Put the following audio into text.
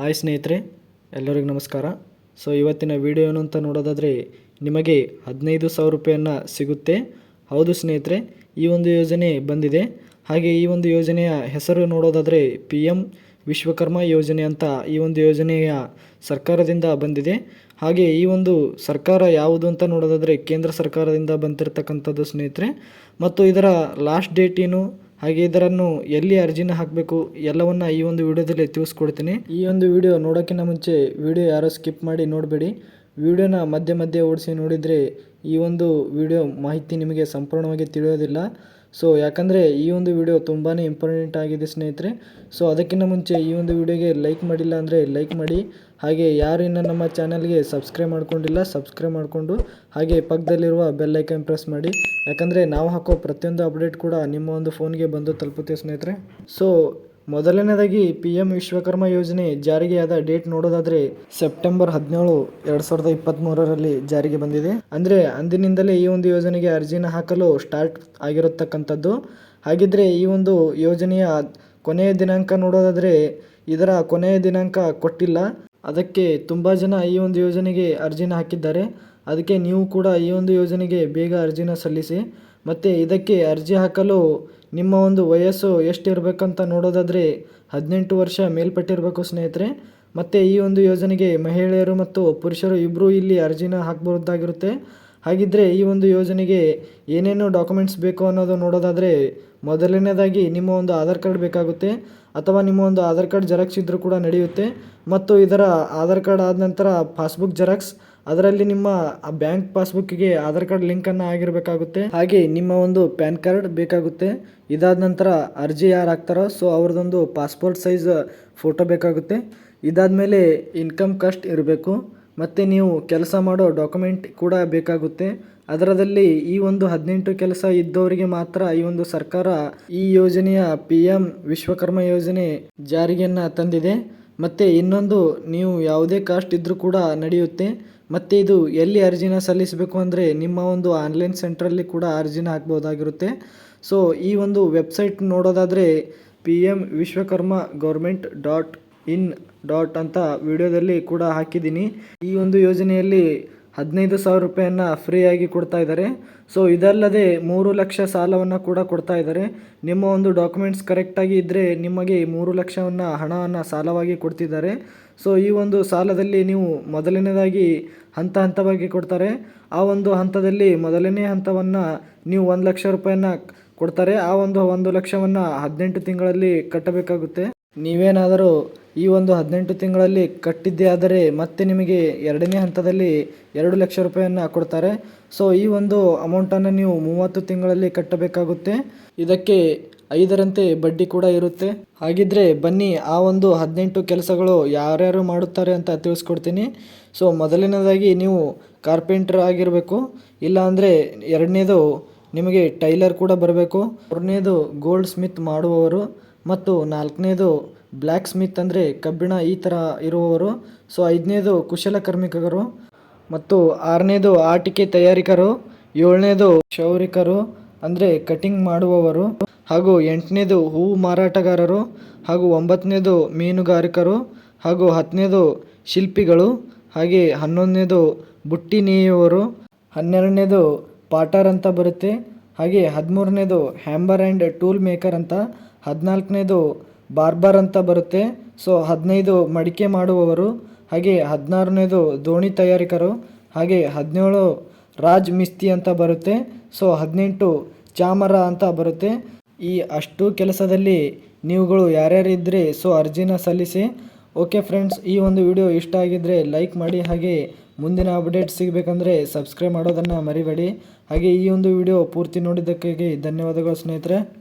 Hi ಸ್ನೇಹಿತರೆ, ಎಲ್ಲರಿಗೂ ನಮಸ್ಕಾರ. ಸೊ ಇವತ್ತಿನ ವಿಡಿಯೋ ಏನು ಅಂತ ನೋಡೋದಾದರೆ ನಿಮಗೆ ಹದಿನೈದು ಸಾವಿರ ರೂಪಾಯಿಯನ್ನು ಸಿಗುತ್ತೆ. ಹೌದು ಸ್ನೇಹಿತರೆ, ಈ ಒಂದು ಯೋಜನೆ ಬಂದಿದೆ. ಹಾಗೆ ಈ ಒಂದು ಯೋಜನೆಯ ಹೆಸರು ನೋಡೋದಾದರೆ ಪಿ ಎಂ ವಿಶ್ವಕರ್ಮ ಯೋಜನೆ ಅಂತ ಈ ಒಂದು ಯೋಜನೆಯ ಸರ್ಕಾರದಿಂದ ಬಂದಿದೆ. ಹಾಗೆ ಈ ಒಂದು ಸರ್ಕಾರ ಯಾವುದು ಅಂತ ನೋಡೋದಾದರೆ ಕೇಂದ್ರ ಸರ್ಕಾರದಿಂದ ಬಂದಿರತಕ್ಕಂಥದ್ದು ಸ್ನೇಹಿತರೆ. ಮತ್ತು ಇದರ ಲಾಸ್ಟ್ ಡೇಟ್ ಏನು? ಹಾಗೆ ಇದರನ್ನು ಎಲ್ಲಿ ಅರ್ಜಿನ ಹಾಕಬೇಕು ಎಲ್ಲವನ್ನ ಈ ಒಂದು ವಿಡಿಯೋದಲ್ಲಿ ತಿಳಿಸ್ಕೊಡ್ತೀನಿ. ಈ ಒಂದು ವಿಡಿಯೋ ನೋಡೋಕ್ಕಿಂತ ಮುಂಚೆ ವಿಡಿಯೋ ಯಾರೋ ಸ್ಕಿಪ್ ಮಾಡಿ ನೋಡಬೇಡಿ. ವಿಡಿಯೋನ ಮಧ್ಯೆ ಮಧ್ಯೆ ಓಡಿಸಿ ನೋಡಿದರೆ ಈ ಒಂದು ವಿಡಿಯೋ ಮಾಹಿತಿ ನಿಮಗೆ ಸಂಪೂರ್ಣವಾಗಿ ತಿಳಿಯೋದಿಲ್ಲ. ಸೊ ಯಾಕಂದರೆ ಈ ಒಂದು ವಿಡಿಯೋ ತುಂಬಾ ಇಂಪಾರ್ಟೆಂಟ್ ಆಗಿದೆ ಸ್ನೇಹಿತರೆ. ಸೊ ಅದಕ್ಕಿಂತ ಮುಂಚೆ ಈ ಒಂದು ವಿಡಿಯೋಗೆ ಲೈಕ್ ಮಾಡಿಲ್ಲ ಅಂದರೆ ಲೈಕ್ ಮಾಡಿ. ಹಾಗೆ ಯಾರು ಇನ್ನೂ ನಮ್ಮ ಚಾನಲ್ಗೆ ಸಬ್ಸ್ಕ್ರೈಬ್ ಮಾಡ್ಕೊಂಡಿಲ್ಲ ಸಬ್ಸ್ಕ್ರೈಬ್ ಮಾಡಿಕೊಂಡು ಹಾಗೆ ಪಕ್ಕದಲ್ಲಿರುವ ಬೆಲ್ ಐಕನ್ ಪ್ರೆಸ್ ಮಾಡಿ. ಯಾಕಂದರೆ ನಾವು ಹಾಕೋ ಪ್ರತಿಯೊಂದು ಅಪ್ಡೇಟ್ ಕೂಡ ನಿಮ್ಮ ಒಂದು ಫೋನ್ಗೆ ಬಂದು ತಲುಪುತ್ತೆ ಸ್ನೇಹಿತರೆ. ಸೊ ಮೊದಲನೇದಾಗಿ ಪಿ ಎಂ ವಿಶ್ವಕರ್ಮ ಯೋಜನೆ ಜಾರಿಗೆಯಾದ ಡೇಟ್ ನೋಡೋದಾದರೆ ಸೆಪ್ಟೆಂಬರ್ ಹದಿನೇಳು, ಎರಡು ಸಾವಿರದ ಇಪ್ಪತ್ತ್ಮೂರರಲ್ಲಿ ಜಾರಿಗೆ ಬಂದಿದೆ. ಅಂದರೆ ಅಂದಿನಿಂದಲೇ ಈ ಒಂದು ಯೋಜನೆಗೆ ಅರ್ಜಿನ ಹಾಕಲು ಸ್ಟಾರ್ಟ್ ಆಗಿರತಕ್ಕಂಥದ್ದು. ಹಾಗಿದ್ರೆ ಈ ಒಂದು ಯೋಜನೆಯ ಕೊನೆಯ ದಿನಾಂಕ ನೋಡೋದಾದರೆ ಇದರ ಕೊನೆಯ ದಿನಾಂಕ ಕೊಟ್ಟಿಲ್ಲ. ಅದಕ್ಕೆ ತುಂಬ ಜನ ಈ ಒಂದು ಯೋಜನೆಗೆ ಅರ್ಜಿನ ಹಾಕಿದ್ದಾರೆ. ಅದಕ್ಕೆ ನೀವು ಕೂಡ ಈ ಒಂದು ಯೋಜನೆಗೆ ಬೇಗ ಅರ್ಜಿನ ಸಲ್ಲಿಸಿ. ಮತ್ತು ಇದಕ್ಕೆ ಅರ್ಜಿ ಹಾಕಲು ನಿಮ್ಮ ಒಂದು ವಯಸ್ಸು ಎಷ್ಟಿರಬೇಕಂತ ನೋಡೋದಾದರೆ ಹದಿನೆಂಟು ವರ್ಷ ಮೇಲ್ಪಟ್ಟಿರಬೇಕು ಸ್ನೇಹಿತರೆ. ಮತ್ತು ಈ ಒಂದು ಯೋಜನೆಗೆ ಮಹಿಳೆಯರು ಮತ್ತು ಪುರುಷರು ಇಬ್ಬರೂ ಇಲ್ಲಿ ಅರ್ಜಿನ ಹಾಕಬಹುದಾಗಿರುತ್ತೆ ಹಾಗಿದ್ದರೆ ಈ ಒಂದು ಯೋಜನೆಗೆ ಏನೇನು ಡಾಕ್ಯುಮೆಂಟ್ಸ್ ಬೇಕು ಅನ್ನೋದು ನೋಡೋದಾದರೆ ಮೊದಲನೇದಾಗಿ ನಿಮ್ಮ ಒಂದು ಆಧಾರ್ ಕಾರ್ಡ್ ಬೇಕಾಗುತ್ತೆ, ಅಥವಾ ನಿಮ್ಮ ಒಂದು ಆಧಾರ್ ಕಾರ್ಡ್ ಜೆರಾಕ್ಸ್ ಇದ್ದರೂ ಕೂಡ ನಡೆಯುತ್ತೆ. ಮತ್ತು ಇದರ ಆಧಾರ್ ಕಾರ್ಡ್ ಆದ ನಂತರ ಪಾಸ್ಬುಕ್ ಜೆರಾಕ್ಸ್ ಅದರಲ್ಲಿ ನಿಮ್ಮ ಬ್ಯಾಂಕ್ ಪಾಸ್ಬುಕ್ಕಿಗೆ ಆಧಾರ್ ಕಾರ್ಡ್ ಲಿಂಕನ್ನು ಆಗಿರಬೇಕಾಗುತ್ತೆ. ಹಾಗೆ ನಿಮ್ಮ ಒಂದು ಪ್ಯಾನ್ ಕಾರ್ಡ್ ಬೇಕಾಗುತ್ತೆ. ಇದಾದ ನಂತರ ಅರ್ಜಿ ಯಾರು ಹಾಕ್ತಾರೋ, ಸೊ ಅವ್ರದ್ದೊಂದು ಪಾಸ್ಪೋರ್ಟ್ ಸೈಜ್ ಫೋಟೋ ಬೇಕಾಗುತ್ತೆ. ಇದಾದ ಮೇಲೆ ಇನ್ಕಮ್ ಕಾಸ್ಟ್ ಇರಬೇಕು. ಮತ್ತು ನೀವು ಕೆಲಸ ಮಾಡೋ ಡಾಕ್ಯುಮೆಂಟ್ ಕೂಡ ಬೇಕಾಗುತ್ತೆ. ಅದರದಲ್ಲಿ ಈ ಒಂದು ಹದಿನೆಂಟು ಕೆಲಸ ಇದ್ದವರಿಗೆ ಮಾತ್ರ ಈ ಒಂದು ಸರ್ಕಾರ ಈ ಯೋಜನೆಯ ಪಿ ಎಂ ವಿಶ್ವಕರ್ಮ ಯೋಜನೆ ಜಾರಿಗೆಯನ್ನು ತಂದಿದೆ. ಮತ್ತು ಇನ್ನೊಂದು, ನೀವು ಯಾವುದೇ ಕಾಸ್ಟ್ ಇದ್ದರೂ ಕೂಡ ನಡೆಯುತ್ತೆ. ಮತ್ತು ಇದು ಎಲ್ಲಿ ಅರ್ಜಿನ ಸಲ್ಲಿಸಬೇಕು ಅಂದರೆ ನಿಮ್ಮ ಒಂದು ಆನ್ಲೈನ್ ಸೆಂಟ್ರಲ್ಲಿ ಕೂಡ ಅರ್ಜಿನ ಹಾಕ್ಬೋದಾಗಿರುತ್ತೆ. ಸೊ, ಈ ಒಂದು ವೆಬ್ಸೈಟ್ ನೋಡೋದಾದರೆ P M Vishwakarma government dot in dot ಅಂತ ವಿಡಿಯೋದಲ್ಲಿ ಕೂಡ ಹಾಕಿದ್ದೀನಿ. ಈ ಒಂದು ಯೋಜನೆಯಲ್ಲಿ ಹದಿನೈದು ಸಾವಿರ ರೂಪಾಯಿಯನ್ನು ಫ್ರೀಯಾಗಿ ಕೊಡ್ತಾ ಇದ್ದಾರೆ. ಸೊ ಇದಲ್ಲದೆ ಮೂರು ಲಕ್ಷ ಸಾಲವನ್ನು ಕೂಡ ಕೊಡ್ತಾ ಇದ್ದಾರೆ. ನಿಮ್ಮ ಒಂದು ಡಾಕ್ಯುಮೆಂಟ್ಸ್ ಕರೆಕ್ಟಾಗಿ ಇದ್ದರೆ ನಿಮಗೆ ಮೂರು ಲಕ್ಷವನ್ನು ಹಣವನ್ನು ಸಾಲವಾಗಿ ಕೊಡ್ತಿದ್ದಾರೆ. ಸೊ ಈ ಒಂದು ಸಾಲದಲ್ಲಿ ನೀವು ಮೊದಲನೇದಾಗಿ ಹಂತ ಹಂತವಾಗಿ ಕೊಡ್ತಾರೆ. ಆ ಒಂದು ಹಂತದಲ್ಲಿ ಮೊದಲನೇ ಹಂತವನ್ನು ನೀವು ಒಂದು ಲಕ್ಷ ರೂಪಾಯಿಯನ್ನು ಕೊಡ್ತಾರೆ. ಆ ಒಂದು ಒಂದು ಲಕ್ಷವನ್ನು ಹದಿನೆಂಟು ತಿಂಗಳಲ್ಲಿ ಕಟ್ಟಬೇಕಾಗುತ್ತೆ. ನೀವೇನಾದರೂ ಈ ಒಂದು ಹದಿನೆಂಟು ತಿಂಗಳಲ್ಲಿ ಕಟ್ಟಿದ್ದೇ ಆದರೆ ಮತ್ತೆ ನಿಮಗೆ ಎರಡನೇ ಹಂತದಲ್ಲಿ ಎರಡು ಲಕ್ಷ ರೂಪಾಯಿಯನ್ನು ಕೊಡ್ತಾರೆ. ಸೊ ಈ ಒಂದು ಅಮೌಂಟನ್ನು ನೀವು ಮೂವತ್ತು ತಿಂಗಳಲ್ಲಿ ಕಟ್ಟಬೇಕಾಗುತ್ತೆ. ಇದಕ್ಕೆ ಐದರಂತೆ ಬಡ್ಡಿ ಕೂಡ ಇರುತ್ತೆ. ಹಾಗಿದ್ರೆ ಬನ್ನಿ, ಆ ಒಂದು ಹದಿನೆಂಟು ಕೆಲಸಗಳು ಯಾರ್ಯಾರು ಮಾಡುತ್ತಾರೆ ಅಂತ ತಿಳಿಸ್ಕೊಡ್ತೀನಿ. ಸೊ ಮೊದಲನೇದಾಗಿ ನೀವು ಕಾರ್ಪೆಂಟರ್ ಆಗಿರಬೇಕು. ಇಲ್ಲಾಂದರೆ ಎರಡನೇದು ನಿಮಗೆ ಟೈಲರ್ ಕೂಡ ಬರಬೇಕು. ಮೂರನೇದು ಗೋಲ್ಡ್ ಸ್ಮಿತ್ ಮಾಡುವವರು. ಮತ್ತು ನಾಲ್ಕನೇದು ಬ್ಲ್ಯಾಕ್ ಸ್ಮಿತ್ ಅಂದರೆ ಕಬ್ಬಿಣ ಈ ಥರ ಇರುವವರು. ಸೊ ಐದನೇದು ಕುಶಲಕರ್ಮಿಕರು ಮತ್ತು ಆರನೇದು ಆಟಿಕೆ ತಯಾರಿಕರು. ಏಳನೇದು ಕ್ಷೌರಿಕರು ಅಂದರೆ ಕಟಿಂಗ್ ಮಾಡುವವರು. ಹಾಗೂ ಎಂಟನೇದು ಹೂವು ಮಾರಾಟಗಾರರು. ಹಾಗೂ ಒಂಬತ್ತನೇದು ಮೀನುಗಾರಿಕರು. ಹಾಗೂ ಹತ್ತನೇದು ಶಿಲ್ಪಿಗಳು. ಹಾಗೆ ಹನ್ನೊಂದನೇದು ಬುಟ್ಟಿ ನೇಯುವವರು. ಹನ್ನೆರಡನೇದು ಪಾಟರ್ ಅಂತ ಬರುತ್ತೆ. ಹಾಗೆ ಹದಿಮೂರನೇದು ಹ್ಯಾಂಬರ್ ಆ್ಯಂಡ್ ಟೂಲ್ ಮೇಕರ್ ಅಂತ. ಹದಿನಾಲ್ಕನೇದು ಬಾರ್ಬರ್ ಅಂತ ಬರುತ್ತೆ. ಸೊ, ಹದಿನೈದು ಮಡಿಕೆ ಮಾಡುವವರು, ಹಾಗೆ ಹದಿನಾರನೇದು ದೋಣಿ ತಯಾರಿಕರು, ಹಾಗೆ ಹದಿನೇಳು ರಾಜ್ ಮಿಸ್ತಿ ಅಂತ ಬರುತ್ತೆ. ಸೊ, ಹದಿನೆಂಟು ಚಾಮರ ಅಂತ ಬರುತ್ತೆ. ಈ ಅಷ್ಟು ಕೆಲಸದಲ್ಲಿ ನೀವುಗಳು ಯಾರ್ಯಾರು ಇದ್ದರೆ ಸೊ, ಅರ್ಜಿನ ಸಲ್ಲಿಸಿ. ಓಕೆ ಫ್ರೆಂಡ್ಸ್, ಈ ಒಂದು ವಿಡಿಯೋ ಇಷ್ಟ ಆಗಿದ್ದರೆ ಲೈಕ್ ಮಾಡಿ, ಹಾಗೆ ಮುಂದಿನ ಅಪ್ಡೇಟ್ ಸಿಗಬೇಕಂದ್ರೆ ಸಬ್ಸ್ಕ್ರೈಬ್ ಮಾಡೋದನ್ನು ಮರಿಬೇಡಿ. ಹಾಗೆ ಈ ಒಂದು ವಿಡಿಯೋ ಪೂರ್ತಿ ನೋಡಿದ್ದಕ್ಕಾಗಿ ಧನ್ಯವಾದಗಳು ಸ್ನೇಹಿತರೆ.